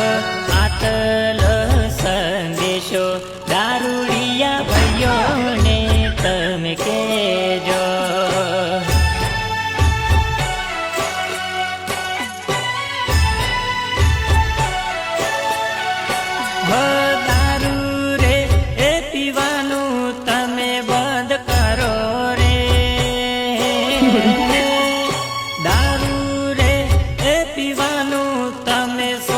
આટલ સંદેશો દારૂડિયા ભાઈઓને તમે કેજો તમે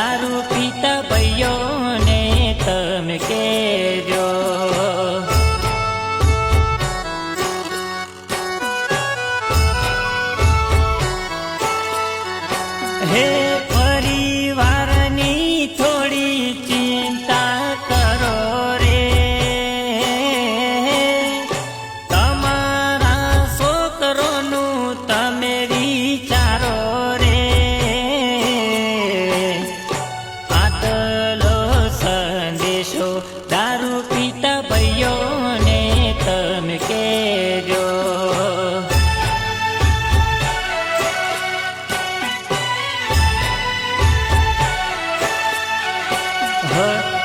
દારૂ પીતા ભાઈઓને તમે કેજો હે મને કેજો.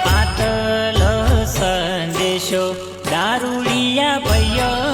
પાતલો સંદેશો દારૂડિયા ભૈયો